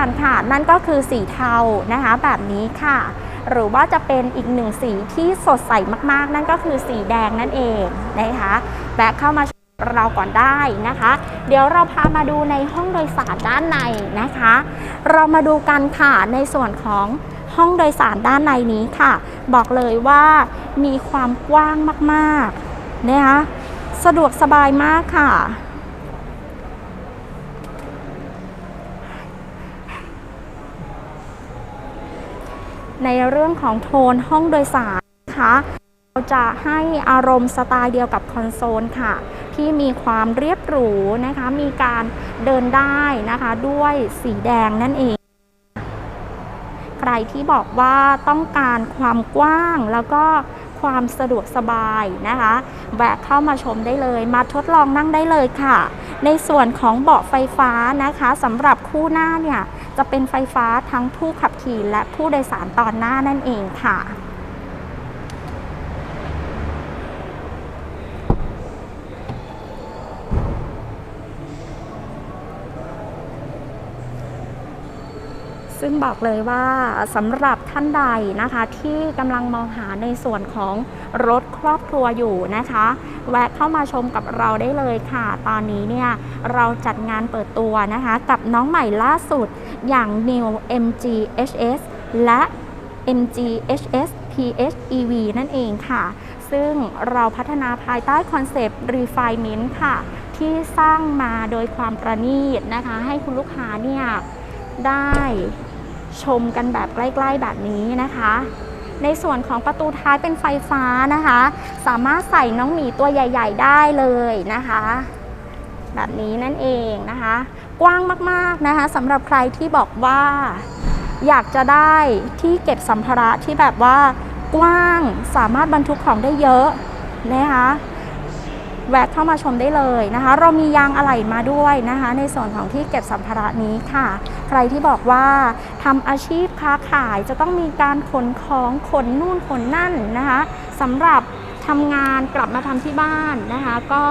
กันค่ะ นั่นก็คือสีเทานะคะแบบนี้ค่ะ หรือว่าจะเป็นอีกหนึ่งสีที่สดใสมากๆ นั่นก็คือสีแดงนั่นเองนะคะแวะเข้ามาชมเราก่อนได้นะคะ เดี๋ยวเราพามาดูในห้องโดยสารด้านในนะคะ เรามาดูกันค่ะในส่วนของห้องโดยสารด้านในนี้ค่ะ บอกเลยว่ามีความกว้างมากๆนะคะสะดวกสบายมากค่ะ ในเรื่องของโทนห้องโดยสารนะคะเราจะให้อารมณ์สไตล์เดียวกับคอนโซลค่ะ ที่มีความเรียบหรูนะคะ มีการเดินได้นะคะด้วยสีแดงนั่นเอง ใครที่บอกว่าต้องการความกว้างแล้วก็ ความสะดวกสบายนะคะแวะเข้ามาชมได้เลย มาทดลองนั่งได้เลยค่ะ ในส่วนของเบาะไฟฟ้านะคะสำหรับคู่หน้าเนี่ยจะเป็นไฟฟ้าทั้งผู้ขับขี่และผู้โดยสารตอนหน้านั่นเองค่ะ ซึ่งบอกเลยว่าสำหรับท่านใดนะคะที่กำลังมองหาในส่วนของรถครอบครัวอยู่นะคะ แวะเข้ามาชมกับเราได้เลยค่ะ ตอนนี้เนี่ยเราจัดงานเปิดตัวนะคะ กับน้องใหม่ล่าสุดอย่าง New MG HS และ MG HS PHEV นั่นเองค่ะ ซึ่งเราพัฒนาภายใต้คอนเซปต์ Refinement ค่ะ ที่สร้างมาโดยความประณีตนะคะ ให้คุณลูกค้าเนี่ยได้ ชมกันแบบใกล้ๆแบบนี้นะคะ ในส่วนของประตูท้ายเป็นไฟฟ้านะคะ สามารถใส่น้องหมีตัวใหญ่ ๆ ได้เลยนะคะ แบบนี้นั่นเองนะคะ กว้างมากๆนะคะสำหรับใครที่บอกว่า อยากจะได้ที่เก็บสัมภาระที่แบบว่ากว้างสามารถบรรทุกของได้เยอะนะคะ แวะเข้ามาชมได้เลยนะคะ เรามียางอะไหล่มาด้วยนะคะ ในส่วนของที่เก็บสัมภาระนี้ค่ะ ใครที่บอกว่าทำอาชีพค้าขายจะต้องมีการขนของขนนู่นขนนั่นนะคะสำหรับทำงานกลับมาทำที่บ้านนะคะ ก็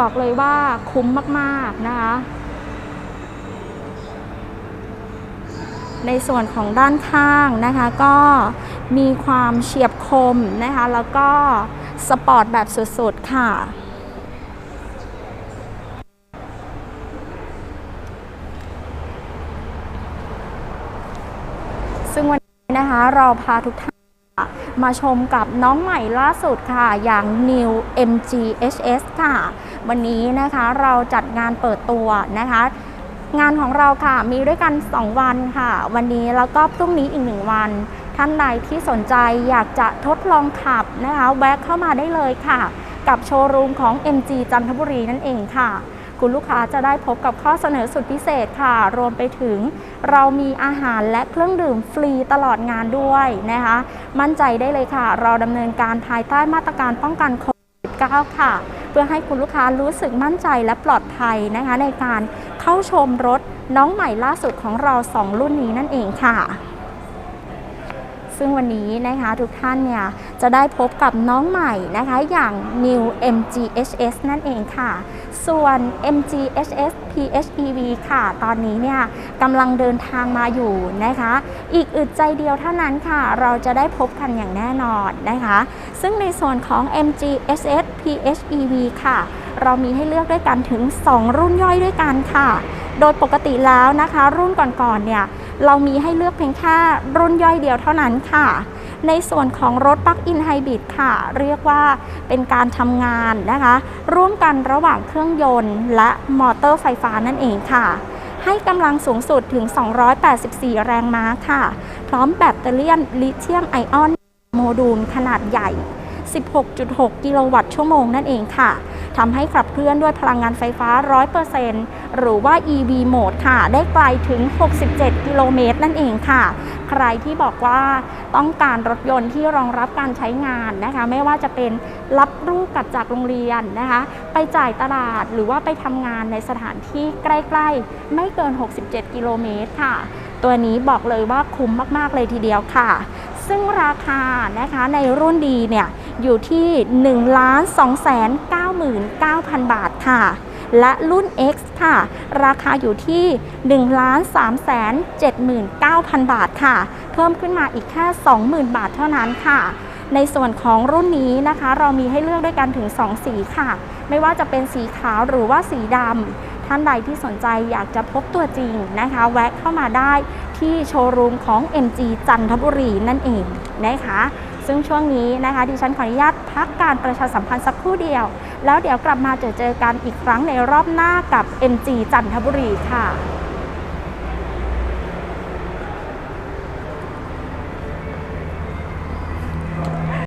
บอกเลยว่าคุ้มมากๆนะคะในส่วนของด้านข้างนะคะก็มีความเฉียบคมนะคะแล้วก็สปอร์ตแบบสุดๆค่ะ ซึ่งวั นะคะ เราพาทุกท่านมาชมกับน้องใหม่ล่าสุดค่ะ อย่าง New MG HS ค่ะ วันนี้นะคะเราจัดงานเปิดตัวนะคะ งานของเราค่ะมีด้วยกัน 2 วันค่ะ วันนี้แล้วก็พรุ่งนี้อีก 1 วัน ท่านใดที่สนใจอยากจะทดลองขับนะคะ แวะเข้ามาได้เลยค่ะ กับโชว์รูมของ MG จันทบุรีนั่นเองค่ะ คุณลูกค้าจะได้พบกับข้อเสนอสุดพิเศษค่ะ รวมไปถึงเรามีอาหารและเครื่องดื่มฟรีตลอดงานด้วยนะคะ มั่นใจได้เลยค่ะ เราดำเนินการภายใต้มาตรการป้องกันโควิด -19 ค่ะ เพื่อให้คุณลูกค้ารู้สึกมั่นใจและปลอดภัยนะคะ ในการเข้าชมรถน้องใหม่ล่าสุดของเรา 2 รุ่นนี้นั่นเองค่ะ ซึ่งวันนี้นะคะทุกท่านเนี่ยจะได้พบกับน้องใหม่นะคะอย่าง New MGHS นั่นเองค่ะ ส่วน MGHS PHEV ค่ะ ตอนนี้เนี่ยกำลังเดินทางมาอยู่นะคะ อีกอึดใจเดียวเท่านั้นค่ะ เราจะได้พบกันอย่างแน่นอนนะคะ ซึ่งในส่วนของ MGHS PHEV ค่ะ เรามีให้เลือกด้วยกันถึง 2 รุ่นย่อยด้วยกันค่ะ โดยปกติแล้วนะคะ รุ่นก่อนๆเนี่ย เรามีให้เลือกเพียงแค่รุ่นย่อยเดียวเท่านั้นค่ะ ในส่วนของรถปลั๊กอินไฮบริดค่ะ เรียกว่าเป็นการทำงานนะคะ ร่วมกันระหว่างเครื่องยนต์ และมอเตอร์ไฟฟ้านั่นเองค่ะ ให้กำลังสูงสุดถึง 284 แรงม้าค่ะ พร้อมแบตเตอรี่ลิเธียมไอออนโมดูลขนาดใหญ่ 16.6 กิโลวัตต์ชั่วโมงนั่นเองค่ะทำให้ขับเคลื่อนด้วยพลังงานไฟฟ้า 100%หรือว่า EV โหมดค่ะ ได้ไกลถึง 67 กิโลเมตรนั่นเองค่ะ ใครที่บอกว่าต้องการรถยนต์ที่รองรับการใช้งานนะคะ ไม่ว่าจะเป็นรับลูกกลับจากโรงเรียนนะคะ ไปจ่ายตลาดหรือว่าไปทำงานในสถานที่ใกล้ ๆ ไม่เกิน 67 กิโลเมตรค่ะ ตัวนี้บอกเลยว่าคุ้มมาก ๆ เลยทีเดียวค่ะ ซึ่งราคานะคะในรุ่นดีเนี่ย อยู่ที่ 1 2 9 9 0 0 0 บาทค่ะ และรุ่น X ค่ะ ราคาอยู่ที่ 1 3 7 9 0 0 0 บาทค่ะ เพิ่มขึ้นมาอีกแค่ 20,000 บาทเท่านั้นค่ะในส่วนของรุ่นนี้นะคะ เรามีให้เลือกด้วยกันถึง 2 สีค่ะ ไม่ว่าจะเป็นสีขาวหรือว่าสีดำท่านใดที่สนใจอยากจะพบตัวจริงนะคะ แวะเข้ามาได้ที่โชว์รูมของ MG จันทบุรีนั่นเองนะคะ ซึ่งช่วงนี้นะคะดิฉันขออนุญาตพักการประชาสัมพันธ์สักครู่เดียว แล้วเดี๋ยวกลับมาเจอเจอกันอีกครั้งในรอบหน้ากับ MG จันทบุรีค่ะ